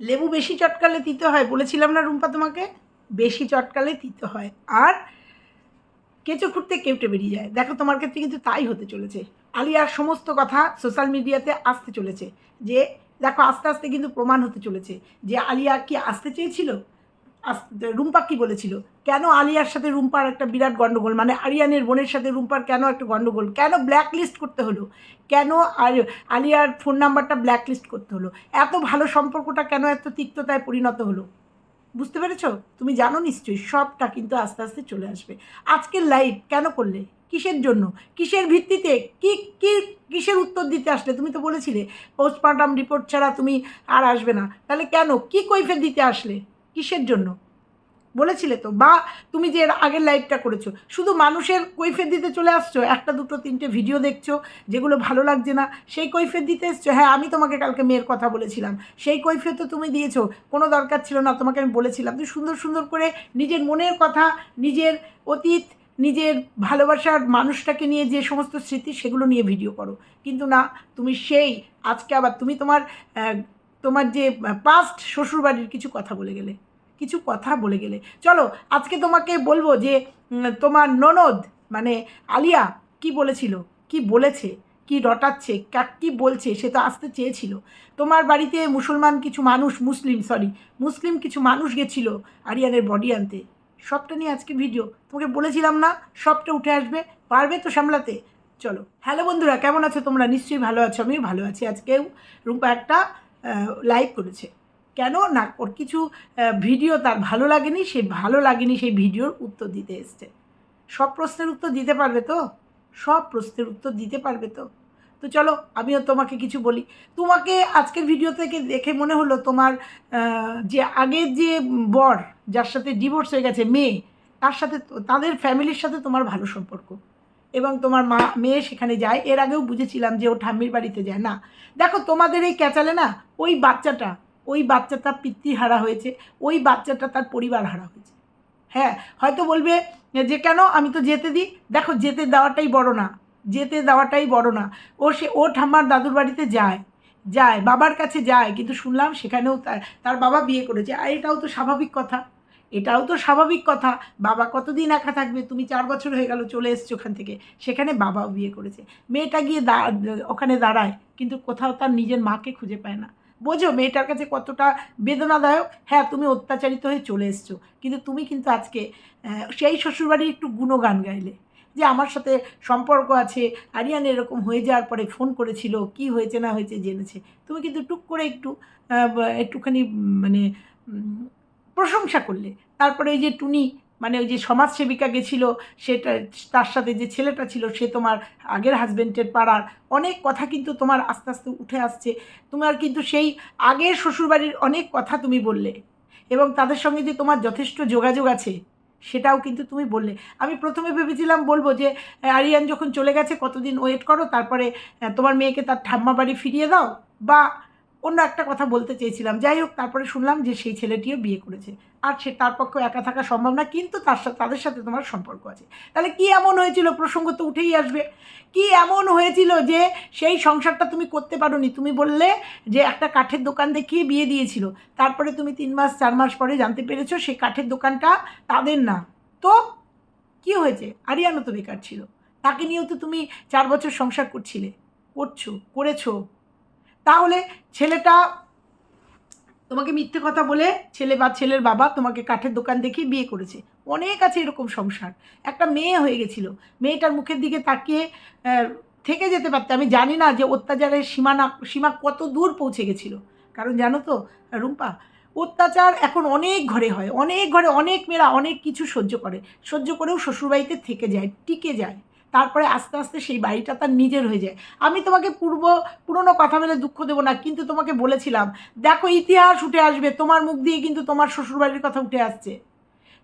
লেবু বেশি চটকালে তিতে হয়, বলেছিলাম না রুম্পা তোমাকে? বেশি চটকালে তিতে হয়। আর কেঁচো খুঁড়তে কেউটে বেরিয়ে যায়। দেখো, তোমার ক্ষেত্রে কিন্তু তাই হতে চলেছে। আলিয়ার সমস্ত কথা সোশ্যাল মিডিয়াতে আসতে চলেছে। যে, দেখো, আস্তে আস্তে কিন্তু প্রমাণ হতে চলেছে। যে, আলিয়া কি আসতে চেয়েছিল? রুম্পা কি বলেছিল? কেন আলিয়ার সাথে রুম্পার একটা বিরাট গণ্ডগোল মানে আরিয়ানের বোনের সাথে রুম্পার কেন একটা গণ্ডগোল কেন ব্ল্যাক লিস্ট করতে হলো? কেন আর, আলিয়ার ফোন নাম্বারটা ব্ল্যাক লিস্ট করতে হলো? এত ভালো সম্পর্কটা কেন এত তিক্ততায় পরিণত হলো? বুঝতে পেরেছ? তুমি জানো নিশ্চয়ই, সবটা কিন্তু আস্তে আস্তে চলে আসবে। আজকের লাইভ কেন করলে? কিসের জন্য? কিসের ভিত্তিতে? কি কি, কিসের উত্তর দিতে আসলে? তুমি তো বলেছিলে পোস্টমার্টাম রিপোর্ট ছাড়া তুমি আর আসবে না। তাহলে কেন? কি কৈফের দিতে আসলে? কিসের জন্য? বলেছিলে তো, বা তুমি যে এর আগের লাইভটা করেছ, শুধু মানুষের কৈফের দিতে চলে আসছো, একটা, দুটো, তিনটে ভিডিও দেখছ, যেগুলো ভালো লাগছে না, সেই কৈফের দিতে এসছো হ্যাঁ আমি তোমাকে কালকে মেয়ের কথা বলেছিলাম, সেই কৈফিয়ত তো তুমি দিয়েছ, কোনো দরকার ছিল না, তোমাকে আমি বলেছিলাম, তুমি সুন্দর সুন্দর করে নিজের মনের কথা, নিজের অতীত, নিজের ভালোবাসার মানুষটাকে নিয়ে যে সমস্ত স্মৃতি, সেগুলো নিয়ে ভিডিও করো। কিন্তু না, তুমি সেই, আজকে আবার তুমি তোমার তোমার যে পাস্ট শ্বশুরবাড়ির কিছু কথা বলে গেলে, কিছু কথা বলে গেলে। চলো, আজকে তোমাকে বলব যে তোমার ননদ মানে আলিয়া কি বলেছিল, কি বলেছে, কি রটাচ্ছে, কী বলছে, সে তো আসতে চেয়েছিল। তোমার বাড়িতে মুসলমান কিছু মানুষ, মুসলিম সরি মুসলিম কিছু মানুষ গেছিল আরিয়ানের বডি আনতে। সবটা নিয়ে আজকে ভিডিও তোমাকে বলেছিলাম না, সবটা উঠে আসবে, পারবে তো সামলাতে। চলো হ্যালো বন্ধুরা, কেমন আছো তোমরা? নিশ্চয়ই ভালো আছো, আমিও ভালো আছি। আজকেও রূপা একটা লাইভ করেছে। কেন? না, ওর কিছু ভিডিও তার ভালো লাগেনি, সে ভালো লাগেনি সেই ভিডিওর উত্তর দিতে এসছে। সব প্রশ্নের উত্তর দিতে পারবে তো? সব প্রশ্নের উত্তর দিতে পারবে তো? তো চলো, আমিও তোমাকে কিছু বলি। তোমাকে আজকের ভিডিও থেকে দেখে মনে হলো তোমার যে আগের যে বর, যার সাথে ডিভোর্স হয়ে গেছে, মেয়ে, তার সাথে, তাদের ফ্যামিলির সাথে তোমার ভালো সম্পর্ক। এবং তোমার মা, মেয়ে সেখানে যায়। এর আগেও বুঝেছিলাম যে ও ঠাম্মির বাড়িতে যায়। না, দেখো তোমাদের এই ক্যাচালে না, ওই বাচ্চাটা ওই বাচ্চাটা পিতৃহারা হয়েছে, ওই বাচ্চাটা তার পরিবার হারা হয়েছে। হ্যাঁ হয়তো বলবে যে কেন আমি তো যেতে দিই? দেখো যেতে দেওয়াটাই বড় না, যেতে দেওয়াটাই বড় না। ও সে, ও ঠাম্মার দাদুর বাড়িতে যায় যায়, বাবার কাছে যায়, কিন্তু শুনলাম সেখানেও তার তার বাবা বিয়ে করেছে। আর এটাও তো স্বাভাবিক কথা। এটাও তো স্বাভাবিক কথা। বাবা কতদিন একা থাকবে? তুমি চার বছর হয়ে গেল, চলে এসছো ওখান থেকে। সেখানে বাবাও বিয়ে করেছে। মেয়েটা গিয়ে ওখানে দাঁড়ায়, কিন্তু কোথাও তার নিজের মাকে খুঁজে পায় না। বোঝো, মেয়েটার কাছে কতটা বেদনাদায়ক। হ্যাঁ তুমি অত্যাচারিত হয়ে চলে এসছো, কিন্তু তুমি কিন্তু আজকে সেই শ্বশুরবাড়ির একটু গুণগান গাইলে। যে আমার সাথে সম্পর্ক আছে, আরিয়ান এরকম হয়ে যাওয়ার পরে ফোন করেছিল, কি হয়েছে না হয়েছে জেনেছে। তুমি কিন্তু টুক করে একটু একটুখানি মানে প্রশংসা করলে। তারপরে ওই যে টুনি মানে ওই যে সমাজসেবিকা গেছিল সেটা, তার সাথে যে ছেলেটা ছিল, সে তোমার আগের হাজবেন্ডের পাড়ার। অনেক কথা কিন্তু তোমার আস্তে আস্তে উঠে আসছে। তোমার কিন্তু সেই আগের শ্বশুরবাড়ির অনেক কথা তুমি বললে। এবং তাদের সঙ্গে যে তোমার যথেষ্ট যোগাযোগ আছে, সেটাও কিন্তু তুমি বললে। আমি প্রথমে ভেবেছিলাম বলব যে, আরিয়ান যখন চলে গেছে, কতদিন ওয়েট করো, তারপরে তোমার মেয়েকে তার ঠাম্মা বাড়ি ফিরিয়ে দাও, বা অন্য একটা কথা বলতে চেয়েছিলাম। যাই হোক, তারপরে শুনলাম যে সেই ছেলেটিও বিয়ে করেছে। আর সে তার পক্ষে একা থাকা সম্ভব না, কিন্তু তার সাথে তাদের সাথে তোমার সম্পর্ক আছে। তাহলে কি এমন হয়েছিল? প্রসঙ্গ তো উঠেই আসবে। কি এমন হয়েছিল যে সেই সংসারটা তুমি করতে পারোনি? তুমি বললে যে একটা কাঠের দোকান দেখিয়ে বিয়ে দিয়েছিল। তারপরে তুমি তিন মাস, চার মাস পরে জানতে পেরেছ সেই কাঠের দোকানটা তাদের না। তো কি হয়েছে? আরিয়ানো তো বেকার ছিল। তাকে নিয়েও তো তুমি চার বছর সংসার করছিলে। করছ, করেছ। তাহলে ছেলেটা তোমাকে মিথ্যে কথা বলে ছেলে বা ছেলের বাবা তোমাকে কাঠের দোকান দেখিয়ে বিয়ে করেছে। অনেক আছে এরকম সংসার। একটা মেয়ে হয়ে গেছিল। মেয়েটার মুখের দিকে তাকিয়ে থেকে যেতে পারতে, আমি জানি না যে অত্যাচারের সীমানা, সীমা কত দূর পৌঁছে গেছিল। কারণ জানো তো, রুম্পা, অত্যাচার এখন অনেক ঘরে হয়। অনেক ঘরে অনেক মেয়েরা অনেক কিছু সহ্য করে। সহ্য করেও শ্বশুরবাড়িতে থেকে যায়, টিকে যায়। তারপরে আস্তে আস্তে সেই বাড়িটা তার নিজের হয়ে যায়। আমি তোমাকে পূর্ব, পুরনো কথা বলে দুঃখ দেবো না, কিন্তু তোমাকে বলেছিলাম, দেখো ইতিহাস উঠে আসবে, তোমার মুখ দিয়ে কিন্তু তোমার শ্বশুরবাড়ির কথা উঠে আসছে।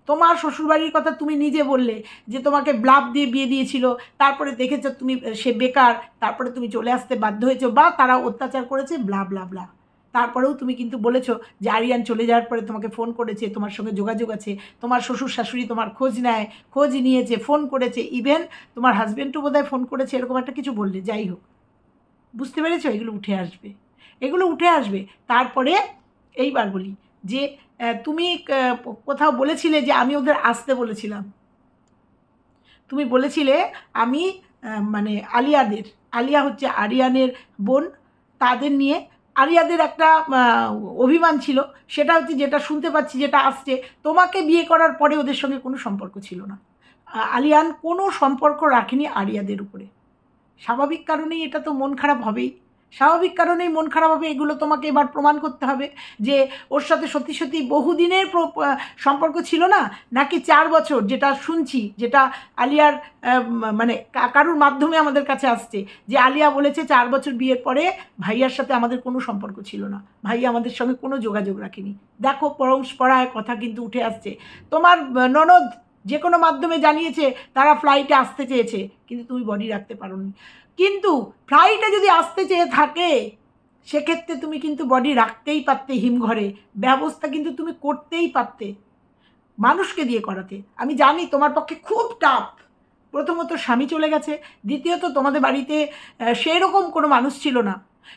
তোমার শ্বশুরবাড়ির কথা তুমি নিজে বললে যে তোমাকে ব্লাব দিয়ে বিয়ে দিয়েছিল, তারপরে দেখেছ তুমি সে বেকার, তারপরে তুমি চলে আসতে বাধ্য হয়েছো, বা তারা অত্যাচার করেছে, ব্লা ব্লা ব্লা। তারপরেও তুমি কিন্তু বলেছ যে আরিয়ান চলে যাওয়ার পরে তোমাকে ফোন করেছে, তোমার সঙ্গে যোগাযোগ আছে, তোমার শ্বশুর শাশুড়ি তোমার খোঁজ নেয়, খোঁজ নিয়েছে ফোন করেছে ইভেন তোমার হাজব্যান্ডও বোধহয় ফোন করেছে, এরকম একটা কিছু বললে, যাই হোক। বুঝতে পেরেছ? এগুলো উঠে আসবে। এগুলো উঠে আসবে। তারপরে এইবার বলি যে তুমি কোথাও বলেছিলে যে আমি ওদের আসতে বলেছিলাম? তুমি বলেছিলে আমি মানে আলিয়াদের, আলিয়া হচ্ছে আরিয়ানের বোন, তাদের নিয়ে আরিয়াদের একটা অভিমান ছিল। সেটা হচ্ছে যেটা শুনতে পাচ্ছি, যেটা আসছে, তোমাকে বিয়ে করার পরে ওদের সঙ্গে কোনো সম্পর্ক ছিল না। আলিয়ান কোনো সম্পর্ক রাখেনি আরিয়াদের উপরে। স্বাভাবিক কারণেই এটা তো মন খারাপ হবেই। স্বাভাবিক কারণেই মন খারাপ হবে, এগুলো তোমাকে এবার প্রমাণ করতে হবে যে ওর সাথে সত্যি সত্যি বহুদিনের সম্পর্ক ছিল না, নাকি চার বছর, যেটা শুনছি, যেটা আলিয়ার মানে কারুর মাধ্যমে আমাদের কাছে আসছে, যে আলিয়া বলেছে চার বছর বিয়ের পরে ভাইয়ার সাথে আমাদের কোনো সম্পর্ক ছিল না, ভাইয়া আমাদের সঙ্গে কোনো যোগাযোগ রাখেনি। দেখো পরস্পরায় কথা কিন্তু উঠে আসছে। তোমার ননদ যে কোনো মাধ্যমে জানিয়েছে তারা ফ্লাইটে আসতে চেয়েছে, কিন্তু তুমি বডি রাখতে পারোনি। কিন্তু ফ্লাইটে যদি আসতে চেয়ে থাকে, সেক্ষেত্রে তুমি কিন্তু বডি রাখতেই পারতে হিমঘরে। ব্যবস্থা কিন্তু তুমি করতেই পারতে। মানুষকে দিয়ে করাতে। আমি জানি তোমার পক্ষে খুব টাফ প্রথমত স্বামী চলে গেছে, দ্বিতীয়ত তোমাদের বাড়িতে সেরকম কোনো মানুষ ছিল না।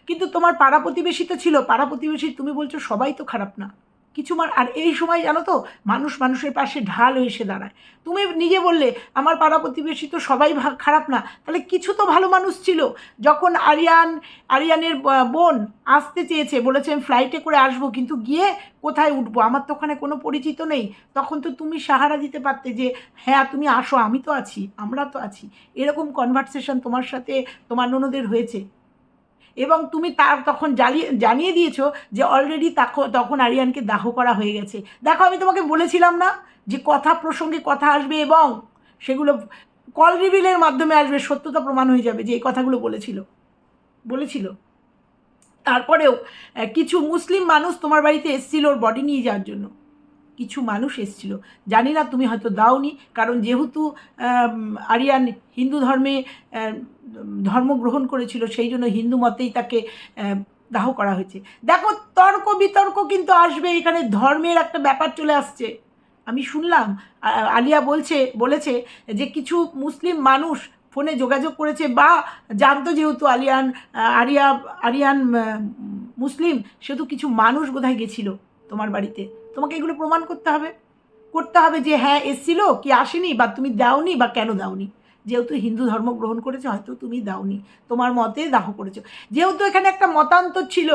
কিন্তু তোমার পাড়া প্রতিবেশী তো ছিল। পাড়া প্রতিবেশী তুমি বলছো সবাই তো খারাপ না। কিছু আর এই সময় জানো তো, মানুষ মানুষের পাশে ঢাল এসে দাঁড়ায়। তুমি নিজে বললে, আমার পাড়া প্রতিবেশী তো সবাই খারাপ না। তাহলে কিছু তো ভালো মানুষ ছিল। যখন আরিয়ান, আরিয়ানের বোন আসতে চেয়েছে, বলেছে, আমি ফ্লাইটে করে আসব, কিন্তু গিয়ে কোথায় উঠবো? আমার তো ওখানে কোনো পরিচিত নেই। তখন তো তুমি সাহারা দিতে পারতে যে হ্যাঁ তুমি আসো, আমি তো আছি, আমরা তো আছি। এরকম কনভারসেশন তোমার সাথে, তোমার ননদের হয়েছে। এবং তুমি তার তখন জ্বালিয়ে জানিয়ে দিয়েছ যে অলরেডি তখন আরিয়ানকে দাহ করা হয়ে গেছে। দেখো, আমি তোমাকে বলেছিলাম না যে কথা প্রসঙ্গে কথা আসবে এবং সেগুলো কল রিভিলের মাধ্যমে আসবে, সত্যতা প্রমাণ হয়ে যাবে যে এই কথাগুলো বলেছিল। বলেছিল। তারপরেও কিছু মুসলিম মানুষ তোমার বাড়িতে এসেছিল ওর বডি নিয়ে যাওয়ার জন্য। কিছু মানুষ এসেছিল। জানি না তুমি হয়তো দাওনি, কারণ যেহেতু আরিয়ান হিন্দু ধর্মে ধর্ম গ্রহণ করেছিল, সেই জন্য হিন্দু মতেই তাকে দাহ করা হয়েছে। দেখো, তর্ক বিতর্ক কিন্তু আসবে, এখানে ধর্মের একটা ব্যাপার চলে আসছে। আমি শুনলাম আলিয়া বলছে, বলেছে যে কিছু মুসলিম মানুষ ফোনে যোগাযোগ করেছে বা জানতো যেহেতু আলিয়ান, আরিয়া, আরিয়ান মুসলিম, সেহেতু কিছু মানুষ বোধহয় গেছিল তোমার বাড়িতে। তোমাকে এগুলো প্রমাণ করতে হবে। করতে হবে যে হ্যাঁ এসছিল, কি আসেনি, বা তুমি দাওনি, বা কেন দাওনি। যেহেতু হিন্দু ধর্ম গ্রহণ করেছ, হয়তো তুমি দাওনি। তোমার মতে দাহ করেছ। যেহেতু এখানে একটা মতান্তর ছিল,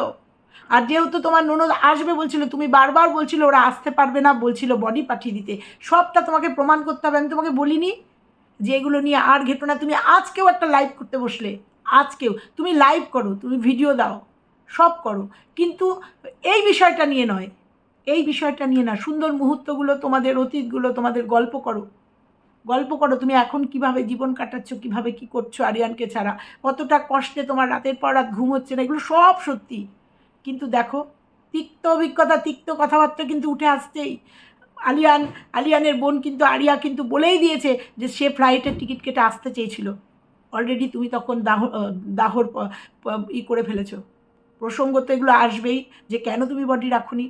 আর যেহেতু তোমার ননদ আসবে বলছিল, তুমি বারবার বলছিল, ওরা আসতে পারবে না, বলছিল বডি পাঠিয়ে দিতে। সবটা তোমাকে প্রমাণ করতে হবে। আমি তোমাকে বলিনি যে, এগুলো নিয়ে আর ঘেটো না। তুমি আজকেও একটা লাইভ করতে বসলে। আজকেও। তুমি লাইভ করো, তুমি ভিডিও দাও, সব করো। কিন্তু এই বিষয়টা নিয়ে নয়। এই বিষয়টা নিয়ে না, সুন্দর মুহূর্তগুলো তোমাদের, অতীতগুলো তোমাদের গল্প করো। গল্প করো, তুমি এখন কীভাবে জীবন কাটাচ্ছ, কীভাবে কি করছ আরিয়ানকে ছাড়া? কতটা কষ্টে তোমার রাতের পর রাত ঘুম হচ্ছে না, এগুলো সব সত্যি। কিন্তু দেখো, তিক্ত অভিজ্ঞতা, তিক্ত কথাবার্তা কিন্তু উঠে আসছেই। আলিয়ান, আলিয়ানের বোন কিন্তু আরিয়া কিন্তু বলেই দিয়েছে যে সে ফ্লাইটের টিকিট কেটে আসতে চেয়েছিল। অলরেডি তুমি তখন দাহ দাহর ই করে ফেলেছো। প্রসঙ্গ তো এগুলো আসবেই যে কেন তুমি বডি রাখুনি?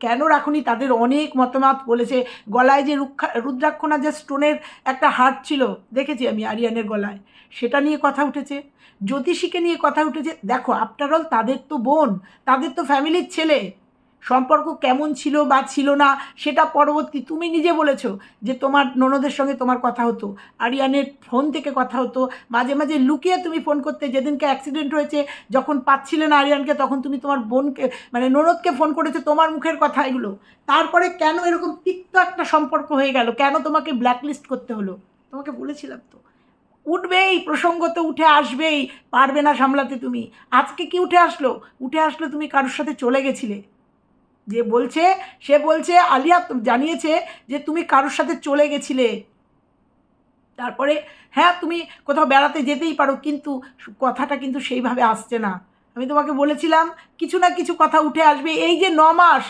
কেন রাখুনি? তাদের অনেক মতামত বলেছে। গলায় যে রুক্ষা রুদ্রাক্ষণা যে স্টোনের একটা হার্ট ছিল, দেখেছি আমি আরিয়ানের গলায়। সেটা নিয়ে কথা উঠেছে। জ্যোতিষীকে নিয়ে কথা উঠেছে। দেখো আফটার অল তাদের তো বোন, তাদের তো ফ্যামিলির ছেলে। সম্পর্ক কেমন ছিল বা ছিল না, সেটা পরবর্তী তুমি নিজে বলেছ যে তোমার ননদের সঙ্গে তোমার কথা হতো, আরিয়ানের ফোন থেকে কথা হতো, মাঝে মাঝে লুকিয়ে তুমি ফোন করতে, যেদিনকে অ্যাক্সিডেন্ট হয়েছে, যখন পাচ্ছিলে না আরিয়ানকে, তখন তুমি তোমার বোনকে মানে ননদকে ফোন করেছ তোমার মুখের কথা এগুলো। তারপরে কেন এরকম তিক্ত একটা সম্পর্ক হয়ে গেল? কেন তোমাকে ব্ল্যাকলিস্ট করতে হলো? তোমাকে বলেছিলাম তো। উঠবেই, প্রসঙ্গ তো উঠে আসবেই, পারবে না সামলাতে তুমি। আজকে কি উঠে আসলো? উঠে আসলো তুমি কারোর সাথে চলে গেছিলে? যে বলছে, সে বলছে, আলিয়া জানিয়েছে যে তুমি কারোর সাথে চলে গেছিলে। তারপরে হ্যাঁ তুমি কোথাও বেড়াতে যেতেই পারো, কিন্তু কথাটা কিন্তু সেইভাবে আসছে না। আমি তোমাকে বলেছিলাম, কিছু না কিছু কথা উঠে আসবে। এই যে ন মাস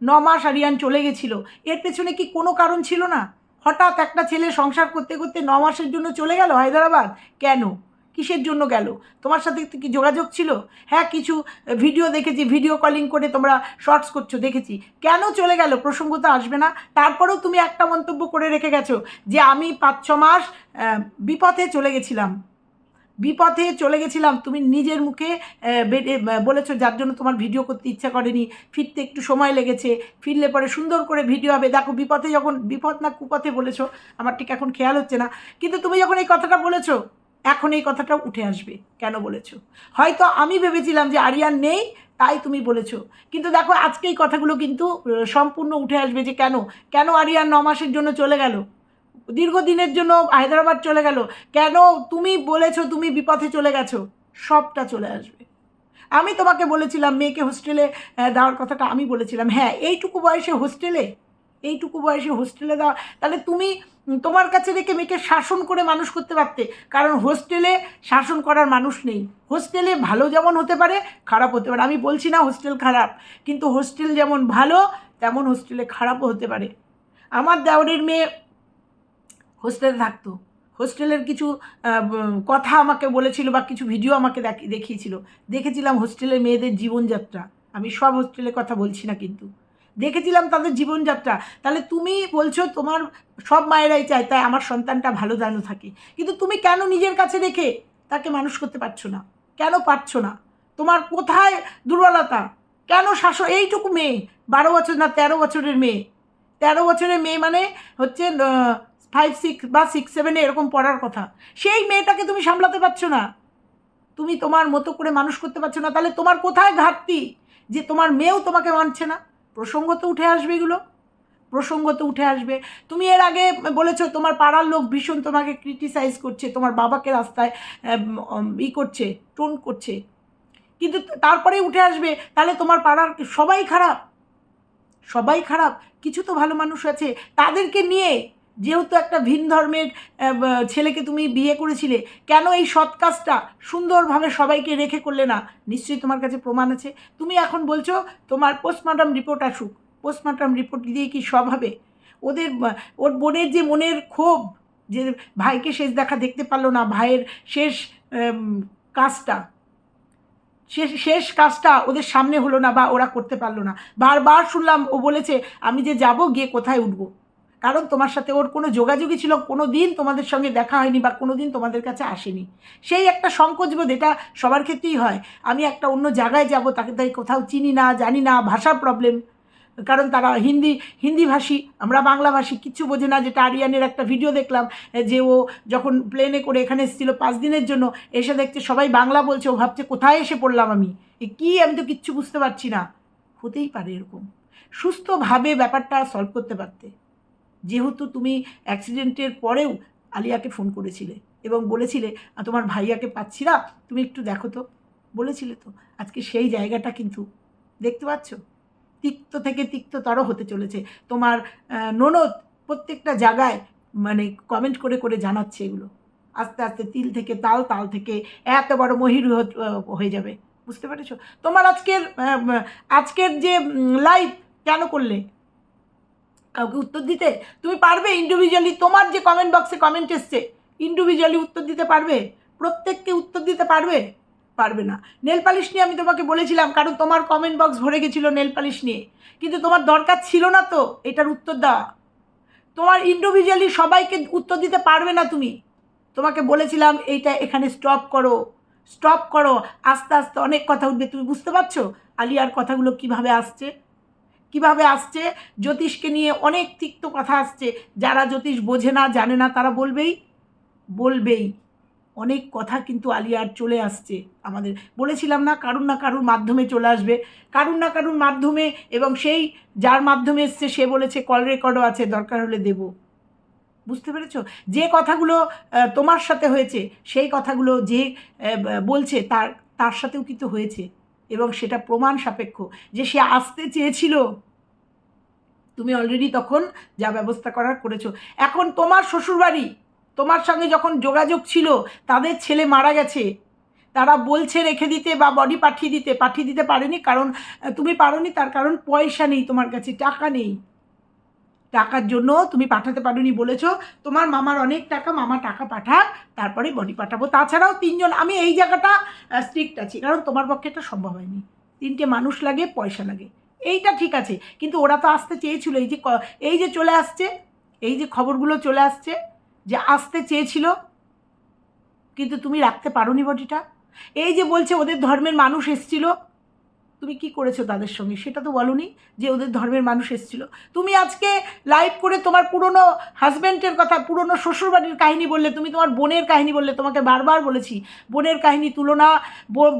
ন মাস আরিয়ান চলে গেছিল, এর পেছনে কি কোনো কারণ ছিল না? হঠাৎ একটা ছেলে সংসার করতে করতে ন মাসের জন্য চলে গেল হায়দ্রাবাদ? কেন? কিসের জন্য গেল? তোমার সাথে কি যোগাযোগ ছিল? হ্যাঁ কিছু ভিডিও দেখেছি ভিডিও কলিং করে তোমরা শর্টস করছ, দেখেছি। কেন চলে গেল? প্রসঙ্গ তো আসবে না। তারপরেও তুমি একটা মন্তব্য করে রেখে গেছো যে আমি পাঁচ, ছ মাস বিপথে চলে গেছিলাম। বিপথে চলে গেছিলাম। তুমি নিজের মুখে বলেছ যার জন্য তোমার ভিডিও করতে ইচ্ছা করেনি। ফিরতে একটু সময় লেগেছে। ফিরলে পরে সুন্দর করে ভিডিও হবে। দেখো, বিপথে যখন বিপদ না কুপথে বলেছ, আমার ঠিক এখন খেয়াল হচ্ছে না। কিন্তু তুমি যখন এই কথাটা বলেছ এখন এই কথাটা উঠে আসবে, কেন বলেছ? হয়তো আমি ভেবেছিলাম যে আরিয়ান নেই, তাই তুমি বলেছ। কিন্তু দেখো, আজকে এই কথাগুলো কিন্তু সম্পূর্ণ উঠে আসবে যে কেন? কেন আরিয়ান ন মাসের জন্য চলে গেল? দীর্ঘদিনের জন্য হায়দ্রাবাদ চলে গেল? কেন তুমি বলেছ তুমি বিপথে চলে গেছো? সবটা চলে আসবে। আমি তোমাকে বলেছিলাম, মেয়েকে হোস্টেলে দেওয়ার কথাটা আমি বলেছিলাম। হ্যাঁ এইটুকু বয়সে হোস্টেলে এইটুকু বয়সে হোস্টেলে দেওয়া, তাহলে তুমি তোমার কাছে রেখে মেয়েকে শাসন করে মানুষ করতে পারতে। কারণ হোস্টেলে শাসন করার মানুষ নেই। হোস্টেলে ভালো যেমন হতে পারে, খারাপ হতে পারে। আমি বলছি না হোস্টেল খারাপ, কিন্তু হোস্টেল যেমন ভালো, তেমন হোস্টেলে খারাপও হতে পারে। আমার দেওরের মেয়ে হোস্টেলে থাকতো। হোস্টেলের কিছু কথা আমাকে বলেছিল বা কিছু ভিডিও আমাকে দেখ- দেখিয়েছিল। দেখেছিলাম হোস্টেলের মেয়েদের জীবনযাত্রা। আমি সব হোস্টেলের কথা বলছি না কিন্তু। দেখেছিলাম তাদের জীবনযাত্রা। তাহলে তুমি বলছো তোমার সব মায়েরাই চায়, তাই আমার সন্তানটা ভালো যেন থাকে। কিন্তু তুমি কেন নিজের কাছে রেখে তাকে মানুষ করতে পারছ না? কেন পারছ না? তোমার কোথায় দুর্বলতা? কেন শাসন? এইটুকু মেয়ে, বারো বছর না তেরো বছরের মেয়ে। তেরো বছরের মেয়ে মানে হচ্ছে ফাইভ সিক্স বা সিক্স সেভেনে এরকম পড়ার কথা। সেই মেয়েটাকে তুমি সামলাতে পারছ না। তুমি তোমার মতো করে মানুষ করতে পারছ না। তাহলে তোমার কোথায় ঘাটতি যে তোমার মেয়েও তোমাকে মানছে না? প্রসঙ্গ তো উঠে আসবে এগুলো। প্রসঙ্গ তো উঠে আসবে। তুমি এর আগে বলেছ তোমার পাড়ার লোক ভীষণ তোমাকে ক্রিটিসাইজ করছে, তোমার বাবাকে রাস্তায় ই করছে, টোন করছে। কিন্তু তারপরে উঠে আসবে, তাহলে তোমার পাড়ার সবাই খারাপ। সবাই খারাপ, কিছু তো ভালো মানুষ আছে। তাদেরকে নিয়ে যেহেতু একটা ভিন ধর্মের ছেলেকে তুমি বিয়ে করেছিলে, কেন এই সৎ কাজটা সুন্দরভাবে সবাইকে রেখে করলে না? নিশ্চয়ই তোমার কাছে প্রমাণ আছে। তুমি এখন বলছো, তোমার পোস্টমর্টম রিপোর্ট আসুক। পোস্টমর্টম রিপোর্ট দিয়ে কি সব হবে? ওদের ওর বোনের যে মনের ক্ষোভ, যে ভাইকে শেষ দেখা দেখতে পারল না, ভাইয়ের শেষ কাজটা, শেষ শেষ কাজটা ওদের সামনে হলো না বা ওরা করতে পারল না। বারবার শুনলাম ও বলেছে, আমি যে যাব, গিয়ে কোথায় উঠবো? কারণ তোমার সাথে ওর কোনো যোগাযোগই ছিল, কোনো দিন তোমাদের সঙ্গে দেখা হয়নি বা কোনো দিন তোমাদের কাছে আসেনি। সেই একটা সংকোচবোধ, এটা সবার ক্ষেত্রেই হয়। আমি একটা অন্য জায়গায় যাব, তাকে তাই কোথাও চিনি না, জানি না, ভাষার প্রবলেম কারণ তারা হিন্দি হিন্দি ভাষী আমরা বাংলা ভাষী কিচ্ছু বোঝে না। যেটা আরিয়ানের একটা ভিডিও দেখলাম, যে ও যখন প্লেনে করে এখানে এসেছিল পাঁচ দিনের জন্য, এসে দেখছে সবাই বাংলা বলছে, ও ভাবছে, কোথায় এসে পড়লাম আমি? এ কী? আমি তো কিচ্ছু বুঝতে পারছি না। হতেই পারে এরকম। সুস্থভাবে ব্যাপারটা সলভ করতে পারতে। যেহেতু তুমি অ্যাক্সিডেন্টের পরেও আলিয়াকে ফোন করেছিলে এবং বলেছিলে তোমার ভাইয়াকে পাচ্ছি না, তুমি একটু দেখো তো। বলেছিলে তো। আজকে সেই জায়গাটা কিন্তু দেখতে পাচ্ছ? তিক্ত থেকে তিক্ততর হতে চলেছে। তোমার ননদ প্রত্যেকটা জায়গায় মানে কমেন্ট করে করে জানাচ্ছে এগুলো। আস্তে আস্তে তিল থেকে তাল তাল থেকে এত বড় মহির হয়ে যাবে। বুঝতে পেরেছ? তোমার আজকের আজকের যে লাইভ কেন করলে? কাউকে উত্তর দিতে? তুমি পারবে ইন্ডিভিজুয়ালি তোমার যে কমেন্ট বক্সে কমেন্ট এসছে ইন্ডিভিজুয়ালি উত্তর দিতে পারবে? প্রত্যেককে উত্তর দিতে পারবে? পারবে না। নেল পালিশ নিয়ে আমি তোমাকে বলেছিলাম, কারণ তোমার কমেন্ট বক্স ভরে গেছিল নেল পালিশ নিয়ে। কিন্তু তোমার দরকার ছিল না তো, এটার উত্তর দেওয়া তোমার ইন্ডিভিজুয়ালি সবাইকে উত্তর দিতে পারবে না তুমি। তোমাকে বলেছিলাম, এইটা এখানে স্টপ করো। স্টপ করো। আস্তে আস্তে অনেক কথা উঠবে, তুমি বুঝতে পারছ? আলিয়ার কথাগুলো কীভাবে আসছে? কীভাবে আসছে? জ্যোতিষকে নিয়ে অনেক তিক্ত কথা আসছে। যারা জ্যোতিষ বোঝে না, জানে না, তারা বলবেই বলবেই। অনেক কথা কিন্তু আলিয়ার চলে আসছে আমাদের। বলেছিলাম না, কারুর না কারুর মাধ্যমে চলে আসবে। কারুর না কারুর মাধ্যমে এবং সেই যার মাধ্যমে এসছে, সে বলেছে, কল রেকর্ডও আছে, দরকার হলে দেব। বুঝতে পেরেছ? যে কথাগুলো তোমার সাথে হয়েছে, সেই কথাগুলো যে বলছে, তার তার সাথেও কিন্তু হয়েছে। এবং সেটা প্রমাণ সাপেক্ষ যে সে আসতে চেয়েছিল। তুমি অলরেডি তখন যা ব্যবস্থা করার করেছ। এখন তোমার শ্বশুরবাড়ি, তোমার সঙ্গে যখন যোগাযোগ ছিল, তাদের ছেলে মারা গেছে। তারা বলছে রেখে দিতে বা বডি পাঠিয়ে দিতে পাঠিয়ে দিতে পারেনি কারণ তুমি পারোনি, তার কারণ পয়সা নেই তোমার কাছে, টাকা নেই। টাকার জন্য তুমি পাঠাতে পারোনি বলেছ। তোমার মামার অনেক টাকা, মামা টাকা পাঠাক, তারপরে বডি পাঠাবো। তাছাড়াও তিনজন, আমি এই জায়গাটা স্ট্রিক্ট আছি, কারণ তোমার পক্ষে এটা সম্ভব হয়নি। তিনটে মানুষ লাগে, পয়সা লাগে। এইটা ঠিক আছে, কিন্তু ওরা তো আসতে চেয়েছিল। এই যে এই যে চলে আসছে, এই যে খবরগুলো চলে আসছে, যে আসতে চেয়েছিল, কিন্তু তুমি রাখতে পারোনি বডিটা। এই যে বলছে, ওদের ধর্মের মানুষ এসছিল তুমি কি করেছ তাদের সঙ্গে? সেটা তো বলনি যে ওদের ধর্মের মানুষ এসেছিল। তুমি আজকে লাইভ করে তোমার পুরনো হাজব্যান্ডের কথা, পুরনো শ্বশুরবাড়ির কাহিনী বললে, তুমি তোমার বোনের কাহিনী বললে, তোমাকে বারবার বলেছি, বোনের কাহিনী তুলনা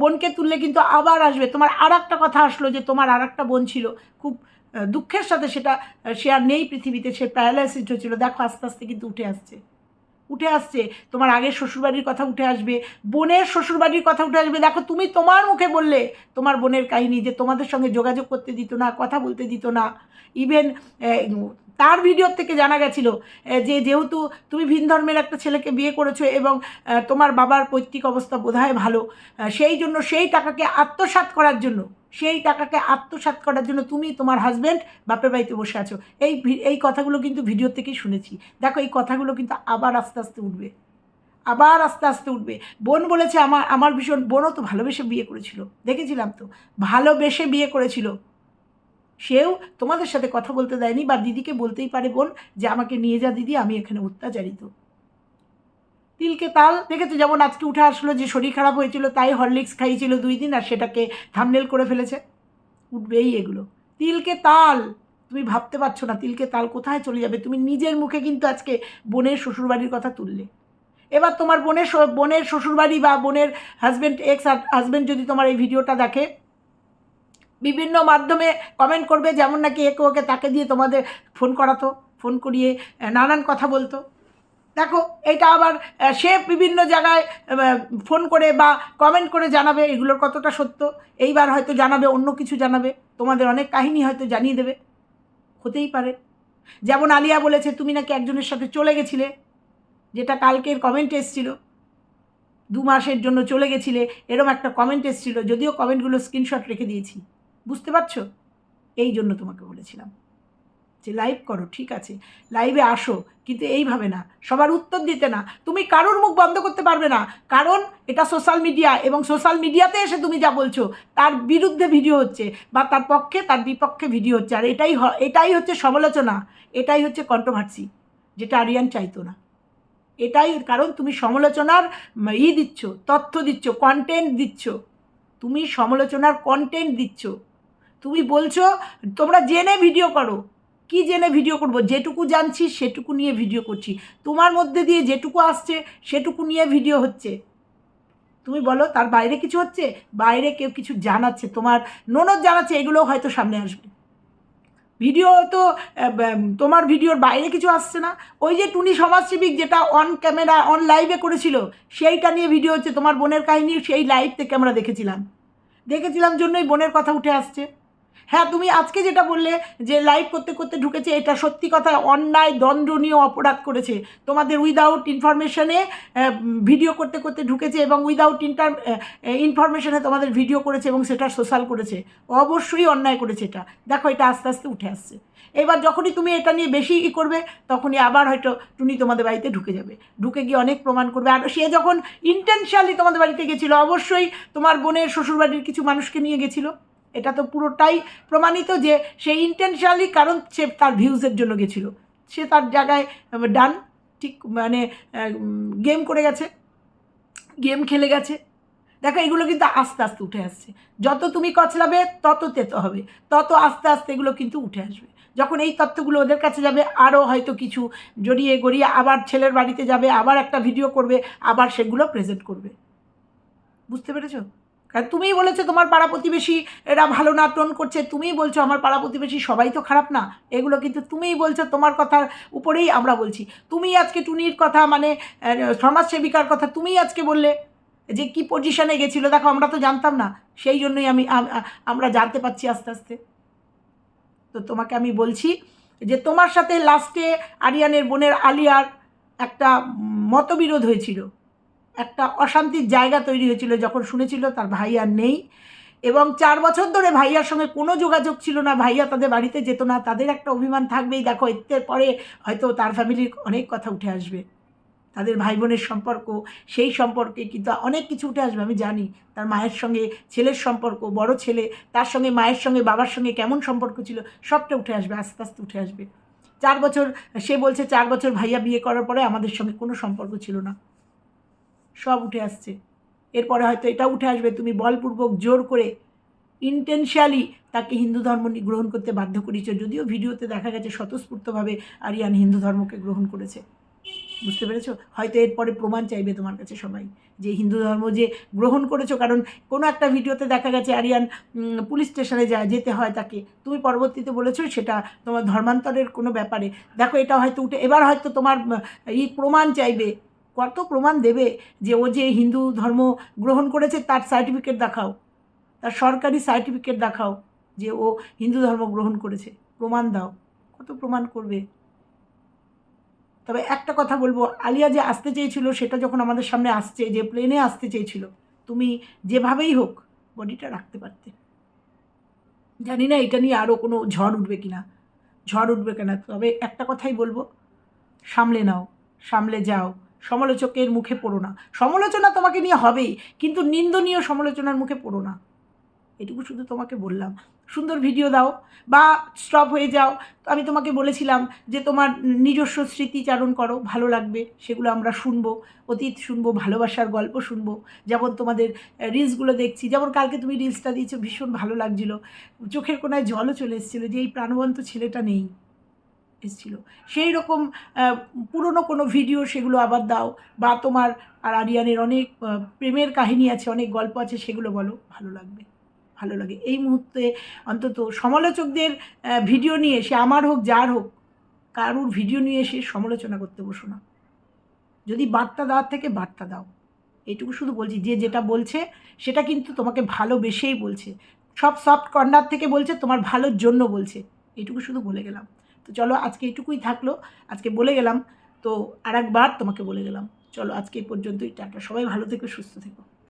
বোনকে তুললে কিন্তু আবার আসবে। তোমার আর একটা কথা আসলো যে তোমার আর একটা বোন ছিল। খুব দুঃখের সাথে সেটা, সে আর নেই পৃথিবীতে, সে প্যারালাইসিস হয়েছিল। দেখো আস্তে আস্তে কিন্তু উঠে আসছে। উঠে আসছে, তোমার আগের শ্বশুরবাড়ির কথা উঠে আসবে, বোনের শ্বশুরবাড়ির কথা উঠে আসবে। দেখো, তুমি তোমার মুখে বললে, তোমার বোনের কাহিনী যে তোমাদের সঙ্গে যোগাযোগ করতে দিত না, কথা বলতে দিত না। ইভেন তার ভিডিওর থেকে জানা গেছিল যে যেহেতু তুমি ভিন ধর্মের একটা ছেলেকে বিয়ে করেছ এবং তোমার বাবার পৈতৃক অবস্থা বোধহয় ভালো সেই জন্য সেই টাকাকে আত্মসাৎ করার জন্য সেই টাকাকে আত্মসাৎ করার জন্য তুমি তোমার হাজব্যান্ড বাপের বাড়িতে বসে আছো। এই এই কথাগুলো কিন্তু ভিডিও থেকেই শুনেছি। দেখো, এই কথাগুলো কিন্তু আবার আস্তে আস্তে উঠবে। আবার আস্তে আস্তে উঠবে। বোন বলেছে আমার আমার ভীষণ, বোনও তো ভালোবেসে বিয়ে করেছিল। দেখেছিলাম তো। ভালোবেসে বিয়ে করেছিল। সেও তোমাদের সাথে কথা বলতে দেয়নি বা দিদিকে বলতেই পারে বোন যে আমাকে নিয়ে যা দিদি, আমি এখানে অত্যাচারিত তিলকে তাল। দেখেছ, যেমন আজকে উঠে আসলো যে শরীর খারাপ হয়েছিল, তাই হরলিক্স খাইয়েছিল দুই দিন আর সেটাকে থামনেল করে ফেলেছে। উঠবেই এগুলো। তিলকে তাল। তুমি ভাবতে পারছ না, তিলকে তাল কোথায় চলে যাবে? তুমি নিজের মুখে কিন্তু আজকে বোনের শ্বশুরবাড়ির কথা তুললে। এবার তোমার বোনের বোনের শ্বশুরবাড়ি বা বোনের হাজব্যান্ড এক্স হাজব্যান্ড যদি তোমার এই ভিডিওটা দেখে, বিভিন্ন মাধ্যমে কমেন্ট করবে, যেমন নাকি একে ওকে তাকে দিয়ে তোমাদের ফোন করাতো ফোন করিয়ে নানান কথা বলতো। দেখো, এটা আবার সে বিভিন্ন জায়গায় ফোন করে বা কমেন্ট করে জানাবে, এগুলোর কতটা সত্য? এইবার হয়তো জানাবে, অন্য কিছু জানাবে, তোমাদের অনেক কাহিনী হয়তো জানিয়ে দেবে। হতেই পারে। যেমন আলিয়া বলেছে, তুমি নাকি একজনের সাথে চলে গেছিলে? যেটা কালকের কমেন্ট এসছিল। দু মাসের জন্য চলে গেছিলে, এরম একটা কমেন্ট এসছিল, যদিও কমেন্টগুলো স্ক্রিনশট রেখে দিয়েছি। বুঝতে পারছ? এই জন্য তোমাকে বলেছিলাম। যে লাইভ করো, ঠিক আছে? লাইভে আসো, কিন্তু এইভাবে না। সবার উত্তর দিতে না। তুমি কারোর মুখ বন্ধ করতে পারবে না। কারণ এটা সোশ্যাল মিডিয়া এবং সোশ্যাল মিডিয়াতে এসে তুমি যা বলছো, তার বিরুদ্ধে ভিডিও হচ্ছে বা তার পক্ষে, তার বিপক্ষে ভিডিও হচ্ছে। আর এটাই এটাই হচ্ছে সমালোচনা। এটাই হচ্ছে কন্ট্রোভার্সি যেটা আরিয়ান চাইতো না। এটাই কারণ। তুমি সমালোচনার ই দিচ্ছ, তথ্য দিচ্ছ কন্টেন্ট দিচ্ছ। তুমি সমালোচনার কন্টেন্ট দিচ্ছ। তুমি বলছো, তোমরা জেনে ভিডিও করো। কি জেনে ভিডিও করব? যেটুকু জানছি, সেটুকু নিয়ে ভিডিও করছি। তোমার মধ্যে দিয়ে যেটুকু আসছে, সেটুকু নিয়ে ভিডিও হচ্ছে। তুমি বলো, তার বাইরে কিছু হচ্ছে? বাইরে কেউ কিছু জানাচ্ছে? তোমার ননদ জানাচ্ছে, এগুলো হয়তো সামনে আসবে। ভিডিও তো তোমার ভিডিওর বাইরে কিছু আসছে না। ওই যে টুনি সমাজসেবিক যেটা অন ক্যামেরা অন লাইভে করেছিল, সেইটা নিয়ে ভিডিও হচ্ছে। তোমার বোনের কাহিনী সেই লাইভ থেকে আমরা দেখেছিলাম। দেখেছিলাম জন্যই বোনের কথা উঠে আসছে। হ্যাঁ তুমি আজকে যেটা বললে যে লাইভ করতে করতে ঢুকেছে, এটা সত্যি কথা, অন্যায়, দণ্ডনীয় অপরাধ করেছে। তোমাদের উইদাউট ইনফরমেশনে ভিডিও করতে করতে ঢুকেছে এবং উইদাউট ইন্টার ইনফরমেশনে তোমাদের ভিডিও করেছে এবং সেটা সোশ্যাল করেছে। অবশ্যই অন্যায় করেছে এটা। দেখো, এটা আস্তে আস্তে উঠে আসছে। এবার যখনই তুমি এটা নিয়ে বেশি ই করবে, তখনই আবার হয়তো টুনি তোমাদের বাড়িতে ঢুকে যাবে। ঢুকে গিয়ে অনেক প্রমাণ করবে। আর সে যখন ইন্টেনশিয়ালি তোমাদের বাড়িতে গেছিল, অবশ্যই তোমার বোনের শ্বশুরবাড়ির কিছু মানুষকে নিয়ে গেছিল। এটা তো পুরোটাই প্রমাণিত যে সে ইন্টেনশিয়ালি কারণ সে তার ভিউজের জন্য গেছিল। সে তার জায়গায় ডান ঠিক মানে গেম করে গেছে গেম খেলে গেছে। দেখো, এগুলো কিন্তু আস্তে আস্তে উঠে আসছে। যত তুমি কচলাবে, তত তেতো হবে। তত আস্তে আস্তে এগুলো কিন্তু উঠে আসবে। যখন এই তথ্যগুলো ওদের কাছে যাবে আরও হয়তো কিছু জড়িয়ে গড়িয়ে আবার ছেলের বাড়িতে যাবে, আবার একটা ভিডিও করবে, আবার সেগুলো প্রেজেন্ট করবে। বুঝতে পেরেছ? কারণ তুমিই বলেছ তোমার পাড়া প্রতিবেশী এরা ভালো না, টোন করছে। তুমিই বলছো আমার পাড়া প্রতিবেশী সবাই তো খারাপ না। এগুলো কিন্তু তুমিই বলছো, তোমার কথার উপরেই আমরা বলছি। তুমি আজকে টুনির কথা মানে সমাজসেবিকার কথা তুমিই আজকে বললে যে কি পজিশনে গেছিল। দেখো, আমরা তো জানতাম না। সেই জন্যই আমি আমরা জানতে পারছি আস্তে আস্তে। তো তোমাকে আমি বলছি যে তোমার সাথে লাস্টে আরিয়ানের বোনের আলিয়ার একটা মতবিরোধ হয়েছিল। একটা অশান্তির জায়গা তৈরি হয়েছিল যখন শুনেছিল তার ভাই আর নেই। এবং চার বছর ধরে ভাইয়ার সঙ্গে কোনো যোগাযোগ ছিল না, ভাইয়া তাদের বাড়িতে যেত না, তাদের একটা অভিমান থাকবেই। দেখো, এর পরে হয়তো তার ফ্যামিলির অনেক কথা উঠে আসবে। তাদের ভাই বোনের সম্পর্ক, সেই সম্পর্কে কিন্তু অনেক কিছু উঠে আসবে, আমি জানি। তার মায়ের সঙ্গে ছেলের সম্পর্ক, বড় ছেলে, তার সঙ্গে মায়ের সঙ্গে, বাবার সঙ্গে কেমন সম্পর্ক ছিল, সবটা উঠে আসবে, আস্তে আস্তে উঠে আসবে। চার বছর, সে বলছে, চার বছর ভাইয়া বিয়ে করার পরে আমাদের সঙ্গে কোনো সম্পর্ক ছিল না। সব উঠে আসছে। এরপরে হয়তো এটা উঠে আসবে, তুমি বলপূর্বক জোর করে ইন্টেনশিয়ালি তাকে হিন্দু ধর্ম গ্রহণ করতে বাধ্য করেছ যদিও ভিডিওতে দেখা গেছে স্বতঃস্ফূর্তভাবে আরিয়ান হিন্দু ধর্মকে গ্রহণ করেছে। বুঝতে পেরেছ? হয়তো এরপরে প্রমাণ চাইবে তোমার কাছে সবাই যে হিন্দু ধর্ম যে গ্রহণ করেছ। কারণ কোনো একটা ভিডিওতে দেখা গেছে আরিয়ান পুলিশ স্টেশনে যা যেতে হয় তাকে। তুমি পরবর্তীতে বলেছ সেটা তোমার ধর্মান্তরের কোনো ব্যাপারে। দেখো এটা হয়তো উঠে এবার হয়তো তোমার এই প্রমাণ চাইবে কত প্রমাণ দেবে যে ও যে হিন্দু ধর্ম গ্রহণ করেছে তার সার্টিফিকেট দেখাও, তার সরকারি সার্টিফিকেট দেখাও যে ও হিন্দু ধর্ম গ্রহণ করেছে। প্রমাণ দাও, কত প্রমাণ করবে? তবে একটা কথা বলব, আলিয়া যে আসতে চেয়েছিল সেটা যখন আমাদের সামনে আসছে, যে প্লেনে আসতে চেয়েছিল, তুমি যেভাবেই হোক বডিটা রাখতে পারতে। জানি না এটা নিয়ে আরও কোনো ঝড় উঠবে কি না ঝড় উঠবে কিনা, তবে একটা কথাই বলব, সামলে নাও, সামলে যাও। সমালোচকের মুখে পড়ো না। সমালোচনা তোমাকে নিয়ে হবেই, কিন্তু নিন্দনীয় সমালোচনার মুখে পড়ো না। এটুকু শুধু তোমাকে বললাম। সুন্দর ভিডিও দাও বা স্টপ হয়ে যাও। আমি তোমাকে বলেছিলাম যে তোমার নিজস্ব স্মৃতিচারণ করো, ভালো লাগবে, সেগুলো আমরা শুনব, অতীত শুনব, ভালোবাসার গল্প শুনব, যেমন তোমাদের রিলসগুলো দেখছি, যেমন কালকে তুমি রিলসটা দিয়েছ, ভীষণ ভালো লাগছিল। চোখের কোনায় জলও চলে এসেছিল যে এই প্রাণবন্ত ছেলেটা নেই। এসেছিল। সেই রকম পুরনো কোনো ভিডিও সেগুলো আবার দাও বা তোমার আর আরিয়ানের অনেক প্রেমের কাহিনী আছে, অনেক গল্প আছে, সেগুলো বলো, ভালো লাগবে, ভালো লাগে। এই মুহূর্তে অন্তত সমালোচকদের ভিডিও নিয়ে, সে আমার হোক, যার হোক, কারুর ভিডিও নিয়ে এসে সমালোচনা করতে বসো না। যদি বার্তা দেওয়ার থেকে বার্তা দাও। এইটুকু শুধু বলছি, যে যেটা বলছে, সেটা কিন্তু তোমাকে ভালোবেসেই বলছে। সব সফট কর্নার থেকে বলছে, তোমার ভালোর জন্য বলছে। এইটুকু শুধু বলে গেলাম। তো চলো আজকে এইটুকুই থাকল, আজকে বলে গেলাম। তো আর একবার তোমাকে বলে গেলাম, চলো আজকে এই পর্যন্তই, টাটা। সবাই ভালো থেকো, সুস্থ থেকো।